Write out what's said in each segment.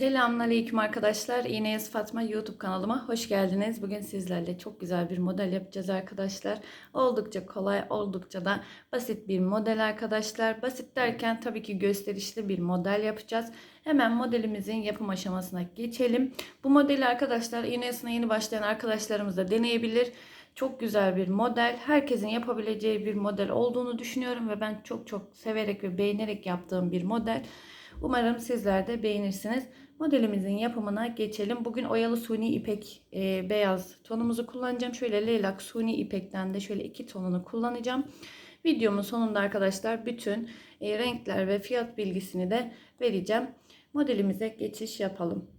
Selamünaleyküm arkadaşlar. İğneyaz Fatma YouTube kanalıma hoş geldiniz. Bugün sizlerle çok güzel bir model yapacağız arkadaşlar. Oldukça kolay, oldukça da basit bir model arkadaşlar. Basit derken tabii ki gösterişli bir model yapacağız. Hemen modelimizin yapım aşamasına geçelim. Bu modeli arkadaşlar iğnesine yeni başlayan arkadaşlarımız da deneyebilir. Çok güzel bir model. Herkesin yapabileceği bir model olduğunu düşünüyorum ve ben çok çok severek ve beğenerek yaptığım bir model. Umarım sizler de beğenirsiniz. Modelimizin yapımına geçelim. Bugün oyalı suni ipek e, beyaz tonumuzu kullanacağım. Şöyle leylak suni ipekten de şöyle iki tonunu kullanacağım. Videomun sonunda arkadaşlar bütün e, renkler ve fiyat bilgisini de vereceğim. Modelimize geçiş yapalım.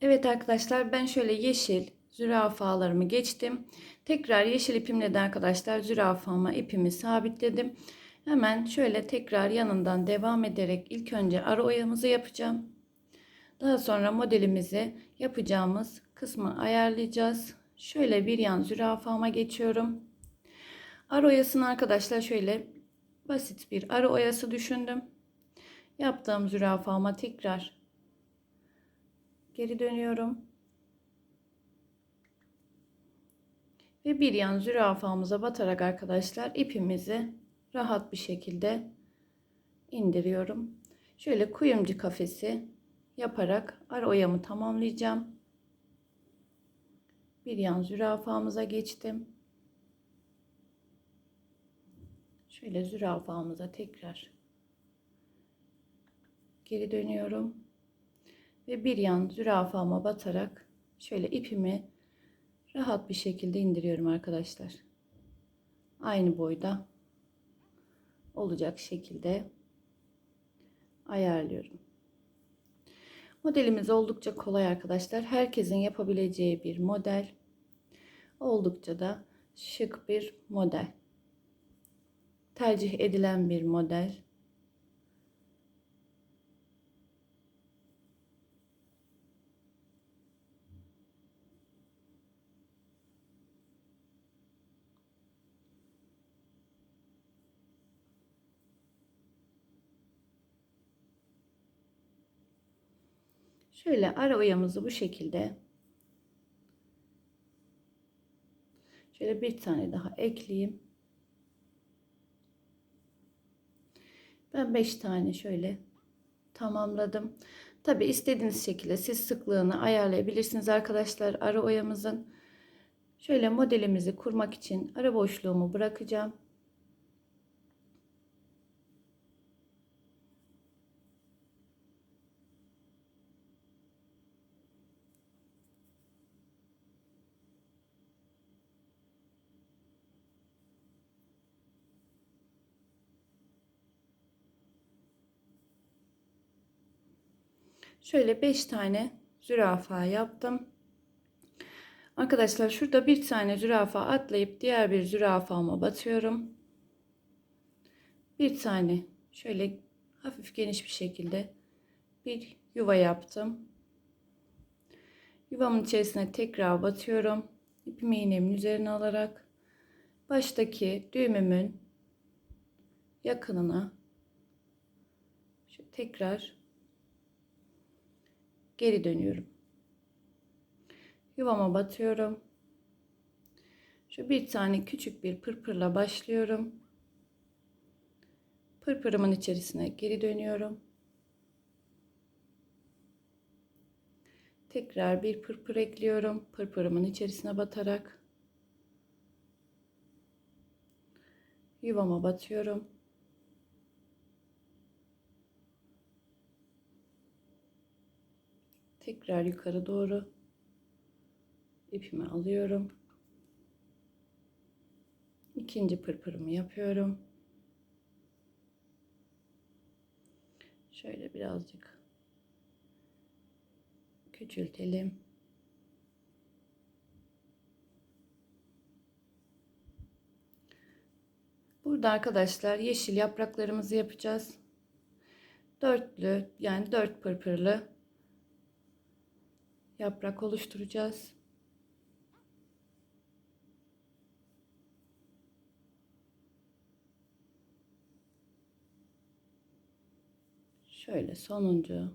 Evet arkadaşlar ben şöyle yeşil zürafalarımı geçtim. Tekrar yeşil ipimle de arkadaşlar zürafama ipimi sabitledim. Hemen şöyle tekrar yanından devam ederek ilk önce ara oyamızı yapacağım. Daha sonra modelimizi yapacağımız kısmı ayarlayacağız. Şöyle bir yan zürafama geçiyorum. Ara oyasını arkadaşlar şöyle basit bir ara oyası düşündüm. Yaptığım zürafama tekrar geri dönüyorum. Ve bir yan zürafamıza batarak arkadaşlar ipimizi rahat bir şekilde indiriyorum. Şöyle kuyumcu kafesi yaparak ara oyamı tamamlayacağım. Bir yan zürafamıza geçtim. Şöyle zürafamıza tekrar geri dönüyorum. Ve bir yan zürafama batarak şöyle ipimi rahat bir şekilde indiriyorum arkadaşlar. Aynı boyda olacak şekilde ayarlıyorum. Modelimiz oldukça kolay arkadaşlar. Herkesin yapabileceği bir model. Oldukça da şık bir model. Tercih edilen bir model. Şöyle ara oyamızı bu şekilde şöyle bir tane daha ekleyeyim. Ben 5 tane şöyle tamamladım. Tabi istediğiniz şekilde siz sıklığını ayarlayabilirsiniz arkadaşlar ara oyamızın. Şöyle modelimizi kurmak için ara boşluğumu bırakacağım. Şöyle 5 tane zürafa yaptım. Arkadaşlar şurada bir tane zürafa atlayıp diğer bir zürafama batıyorum. Bir tane şöyle hafif geniş bir şekilde bir yuva yaptım. Yuvamın içerisine tekrar batıyorum. İpimi iğnemin üzerine alarak baştaki düğümümün yakınına tekrar geri dönüyorum. Yuvama batıyorum. Şu bir tane küçük bir pırpırla başlıyorum. Pırpırımın içerisine geri dönüyorum. Tekrar bir pırpır ekliyorum. Pırpırımın içerisine batarak yuvama batıyorum. Tekrar yukarı doğru ipimi alıyorum. İkinci pırpırımı yapıyorum. Şöyle birazcık küçültelim. Burada arkadaşlar yeşil yapraklarımızı yapacağız. Dörtlü yani dört pırpırlı yaprak oluşturacağız. Şöyle sonuncu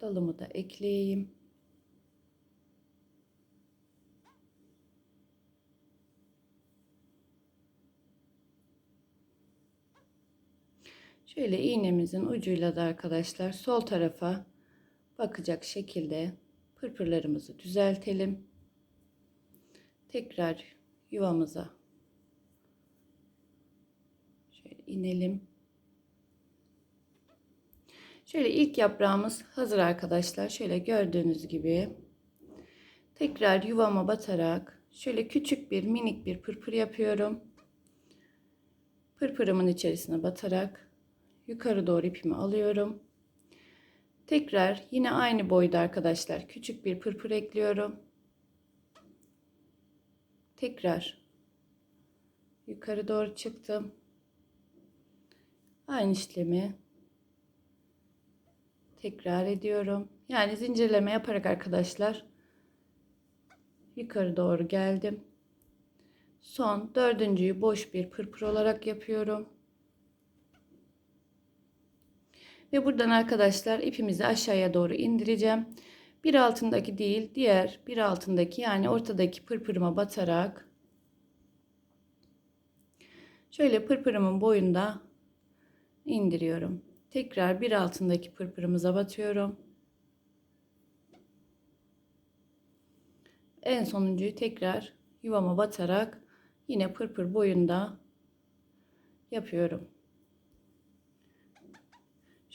dalımı da ekleyeyim. Şöyle iğnemizin ucuyla da arkadaşlar sol tarafa bakacak şekilde pırpırlarımızı düzeltelim. Tekrar yuvamıza şöyle inelim. Şöyle ilk yaprağımız hazır arkadaşlar. Şöyle gördüğünüz gibi tekrar yuvama batarak şöyle küçük bir minik bir pırpır yapıyorum. Pırpırımın içerisine batarak yukarı doğru ipimi alıyorum. Tekrar yine aynı boyda arkadaşlar küçük bir pırpır ekliyorum. Tekrar yukarı doğru çıktım. Aynı işlemi tekrar ediyorum. Yani zincirleme yaparak arkadaşlar yukarı doğru geldim. Son dördüncüyü boş bir pırpır olarak yapıyorum. Ve buradan arkadaşlar ipimizi aşağıya doğru indireceğim. Bir altındaki değil diğer bir altındaki yani ortadaki pırpırıma batarak şöyle pırpırımın boyunda indiriyorum. Tekrar bir altındaki pırpırımıza batıyorum. En sonuncuyu tekrar yuvama batarak yine pırpır boyunda yapıyorum.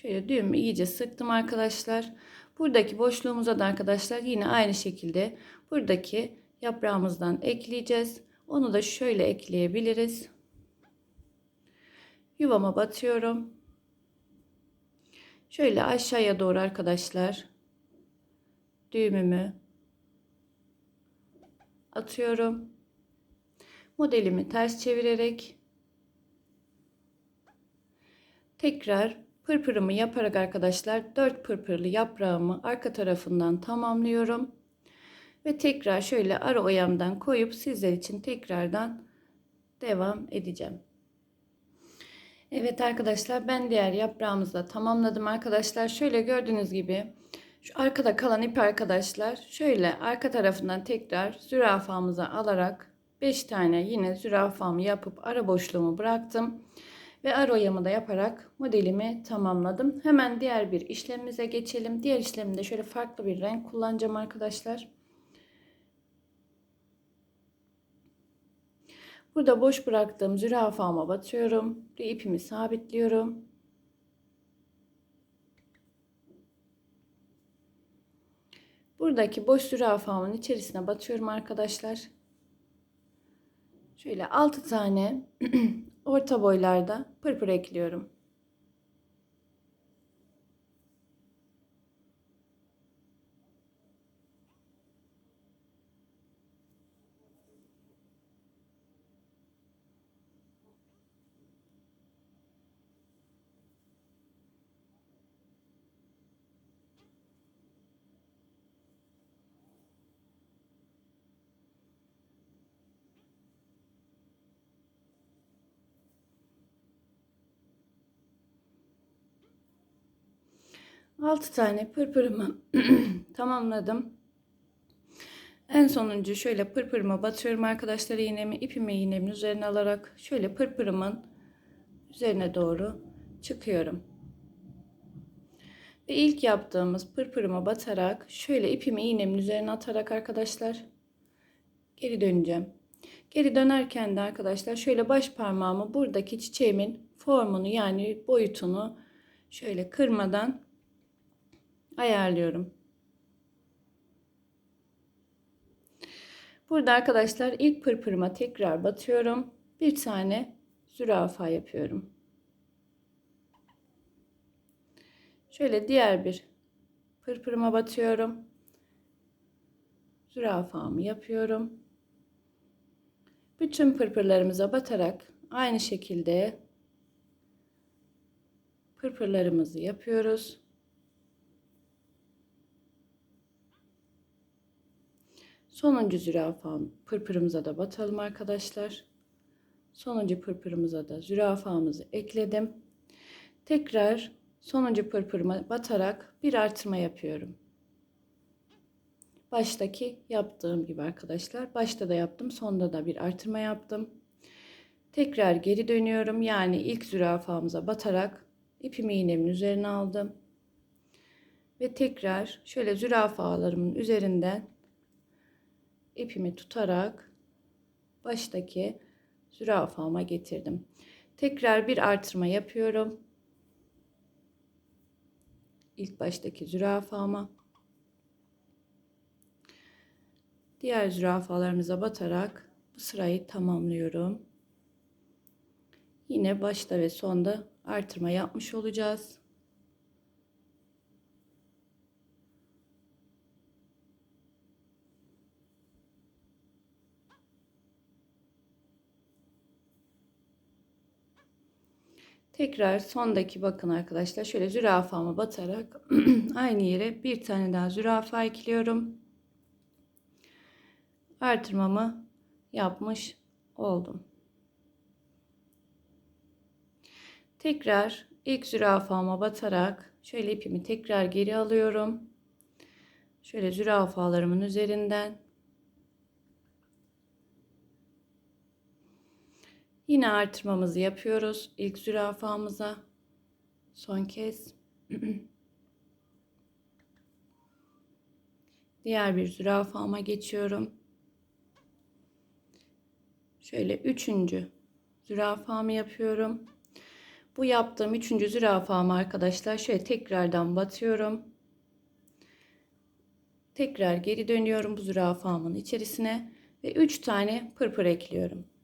Şöyle düğümü iyice sıktım arkadaşlar. Buradaki boşluğumuza da arkadaşlar yine aynı şekilde buradaki yaprağımızdan ekleyeceğiz. Onu da şöyle ekleyebiliriz. Yuvama batıyorum. Şöyle aşağıya doğru arkadaşlar düğümümü atıyorum. Modelimi ters çevirerek tekrar pırpırımı yaparak arkadaşlar 4 pırpırlı yaprağımı arka tarafından tamamlıyorum. Ve tekrar şöyle ara oyamdan koyup sizler için tekrardan devam edeceğim. Evet arkadaşlar ben diğer yaprağımızı da tamamladım arkadaşlar. Şöyle gördüğünüz gibi şu arkada kalan ip arkadaşlar şöyle arka tarafından tekrar zürafamıza alarak 5 tane yine zürafamı yapıp ara boşluğumu bıraktım. Ve ara oyamı da yaparak modelimi tamamladım. Hemen diğer bir işlemimize geçelim. Diğer işleminde şöyle farklı bir renk kullanacağım arkadaşlar. Burada boş bıraktığım zürafama batıyorum. Ve ipimi sabitliyorum. Buradaki boş zürafamın içerisine batıyorum arkadaşlar. Şöyle 6 tane orta boylarda pırpır ekliyorum. Altı tane pırpırımı tamamladım. En sonuncu şöyle pırpırıma batıyorum arkadaşlar iğnemi ipimi iğnemin üzerine alarak şöyle pırpırımın üzerine doğru çıkıyorum. Ve ilk yaptığımız pırpırıma batarak şöyle ipimi iğnemin üzerine atarak arkadaşlar geri döneceğim. Geri dönerken de arkadaşlar şöyle baş parmağımı buradaki çiçeğimin formunu yani boyutunu şöyle kırmadan ayarlıyorum. Burada arkadaşlar ilk pırpırıma tekrar batıyorum. Bir tane zürafa yapıyorum. Şöyle diğer bir pırpırıma batıyorum. Zürafamı yapıyorum. Bütün pırpırlarımıza batarak aynı şekilde pırpırlarımızı yapıyoruz. Sonuncu zürafam pırpırımıza da batalım arkadaşlar. Sonuncu pırpırımıza da zürafamızı ekledim. Tekrar sonuncu pırpırıma batarak bir artırma yapıyorum. Baştaki yaptığım gibi arkadaşlar. Başta da yaptım, sonda da bir artırma yaptım. Tekrar geri dönüyorum. Yani ilk zürafamıza batarak ipimi iğnemin üzerine aldım. Ve tekrar şöyle zürafalarımın üzerinden ipimi tutarak baştaki zürafama getirdim. Tekrar bir artırma yapıyorum. İlk baştaki zürafama. Diğer zürafalarımıza batarak bu sırayı tamamlıyorum. Yine başta ve sonda artırma yapmış olacağız. Tekrar sondaki bakın arkadaşlar şöyle zürafamı batarak aynı yere bir tane daha zürafa ekliyorum. Artırmamı yapmış oldum. Tekrar ilk zürafama batarak şöyle ipimi tekrar geri alıyorum. Şöyle zürafalarımın üzerinden Yine artırmamızı yapıyoruz. İlk zürafamıza son kez. Diğer bir zürafama geçiyorum. Şöyle üçüncü zürafamı yapıyorum. Bu yaptığım üçüncü zürafamı arkadaşlar şöyle tekrardan batıyorum. Tekrar geri dönüyorum bu zürafamın içerisine ve üç tane pırpır ekliyorum.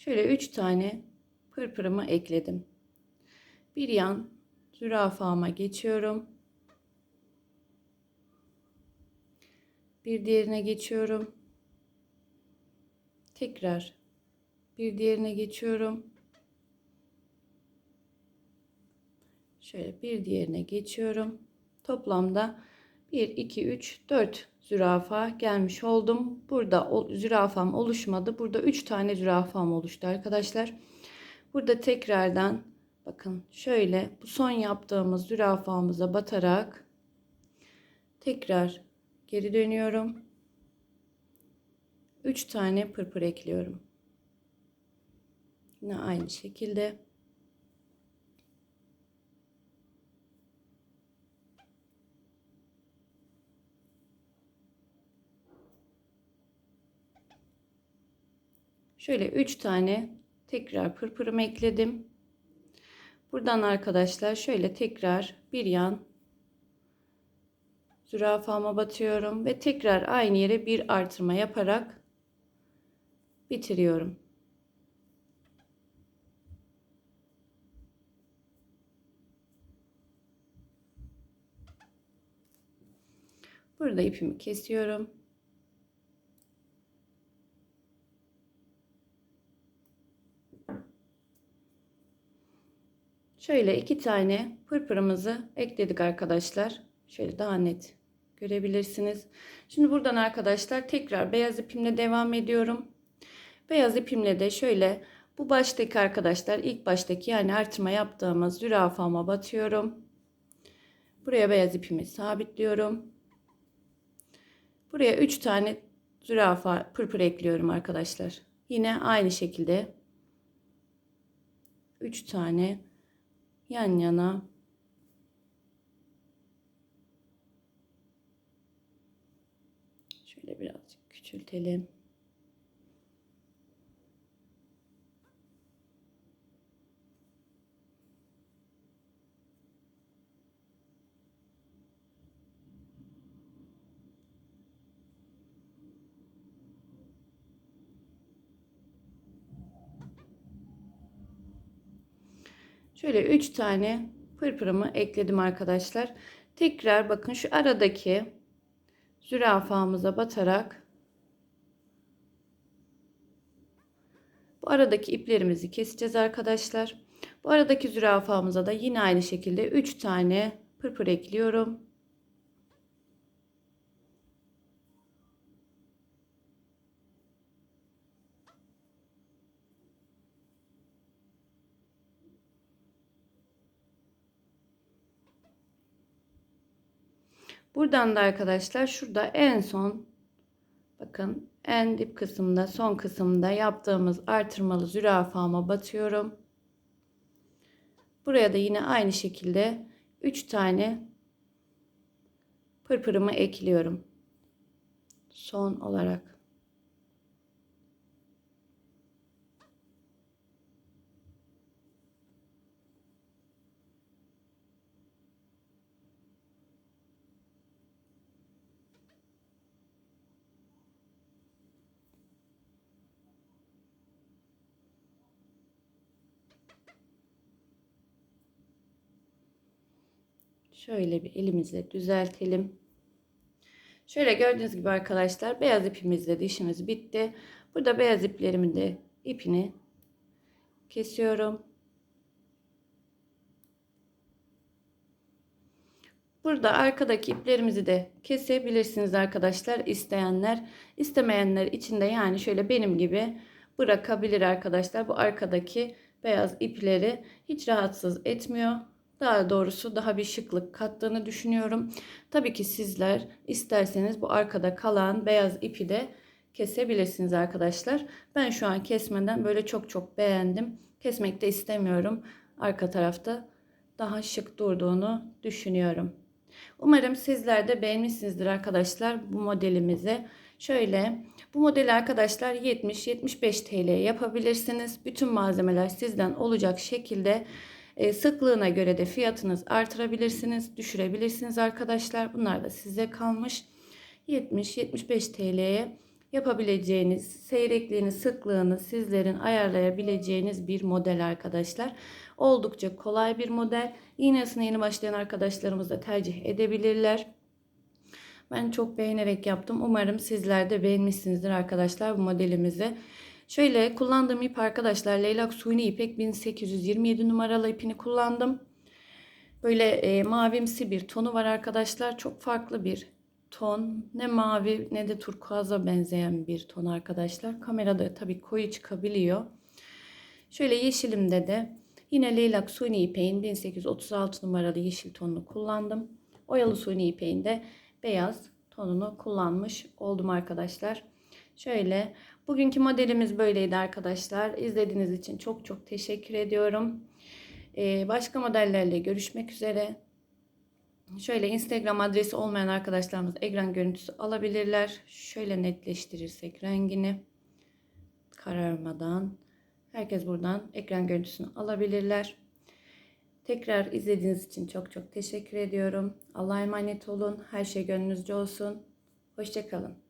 Şöyle 3 tane pırpırımı ekledim. Bir yan zürafama geçiyorum. Bir diğerine geçiyorum. Tekrar bir diğerine geçiyorum. Şöyle bir diğerine geçiyorum. Toplamda 1 2 3 4 zürafa gelmiş oldum. Burada o, zürafam oluşmadı. Burada 3 tane zürafam oluştu arkadaşlar. Burada tekrardan bakın şöyle bu son yaptığımız zürafamıza batarak tekrar geri dönüyorum. 3 tane pırpır ekliyorum. Yine aynı şekilde Şöyle 3 tane tekrar pırpırımı ekledim. Buradan arkadaşlar şöyle tekrar bir yan zürafama batıyorum ve tekrar aynı yere bir artırma yaparak bitiriyorum. Burada ipimi kesiyorum. Şöyle iki tane pırpırımızı ekledik arkadaşlar. Şöyle daha net görebilirsiniz. Şimdi buradan arkadaşlar tekrar beyaz ipimle devam ediyorum. Beyaz ipimle de şöyle bu baştaki arkadaşlar ilk baştaki yani artırma yaptığımız zürafama batıyorum. Buraya beyaz ipimi sabitliyorum. Buraya 3 tane zürafa pırpır ekliyorum arkadaşlar. Yine aynı şekilde 3 tane yan yana şöyle birazcık küçültelim. Şöyle 3 tane pırpırımı ekledim arkadaşlar. Tekrar bakın şu aradaki zürafamıza batarak bu aradaki iplerimizi keseceğiz arkadaşlar. Bu aradaki zürafamıza da yine aynı şekilde 3 tane pırpır ekliyorum. Buradan da arkadaşlar şurada en son bakın en dip kısımda son kısımda yaptığımız artırmalı zürafama batıyorum. Buraya da yine aynı şekilde 3 tane pırpırımı ekliyorum. Son olarak. Şöyle bir elimizle düzeltelim. Şöyle gördüğünüz gibi arkadaşlar beyaz ipimizle de işimiz bitti. Burada beyaz iplerimin de ipini kesiyorum. Burada arkadaki iplerimizi de kesebilirsiniz arkadaşlar isteyenler. istemeyenler için de yani şöyle benim gibi bırakabilir arkadaşlar. Bu arkadaki beyaz ipleri hiç rahatsız etmiyor. Daha doğrusu daha bir şıklık kattığını düşünüyorum. Tabii ki sizler isterseniz bu arkada kalan beyaz ipi de kesebilirsiniz arkadaşlar. Ben şu an kesmeden böyle çok çok beğendim. Kesmek de istemiyorum. Arka tarafta daha şık durduğunu düşünüyorum. Umarım sizler de beğenmişsinizdir arkadaşlar bu modelimizi. Şöyle bu modeli arkadaşlar 70-75 TL yapabilirsiniz. Bütün malzemeler sizden olacak şekilde e, sıklığına göre de fiyatınız artırabilirsiniz, düşürebilirsiniz arkadaşlar. Bunlar da size kalmış. 70-75 TL'ye yapabileceğiniz, seyrekliğini, sıklığını sizlerin ayarlayabileceğiniz bir model arkadaşlar. Oldukça kolay bir model. İğnesine yeni başlayan arkadaşlarımız da tercih edebilirler. Ben çok beğenerek yaptım. Umarım sizler de beğenmişsinizdir arkadaşlar bu modelimizi. Şöyle kullandığım ip arkadaşlar Leylak Suni İpek 1827 numaralı ipini kullandım. Böyle e, mavimsi bir tonu var arkadaşlar. Çok farklı bir ton. Ne mavi ne de turkuaza benzeyen bir ton arkadaşlar. Kamerada tabii koyu çıkabiliyor. Şöyle yeşilimde de yine Leylak Suni İpek'in 1836 numaralı yeşil tonunu kullandım. Oyalı Suni İpek'in de beyaz tonunu kullanmış oldum arkadaşlar. Şöyle bugünkü modelimiz böyleydi arkadaşlar. İzlediğiniz için çok çok teşekkür ediyorum. Ee, başka modellerle görüşmek üzere. Şöyle Instagram adresi olmayan arkadaşlarımız ekran görüntüsü alabilirler. Şöyle netleştirirsek rengini kararmadan herkes buradan ekran görüntüsünü alabilirler. Tekrar izlediğiniz için çok çok teşekkür ediyorum. Allah'a emanet olun. Her şey gönlünüzce olsun. Hoşçakalın.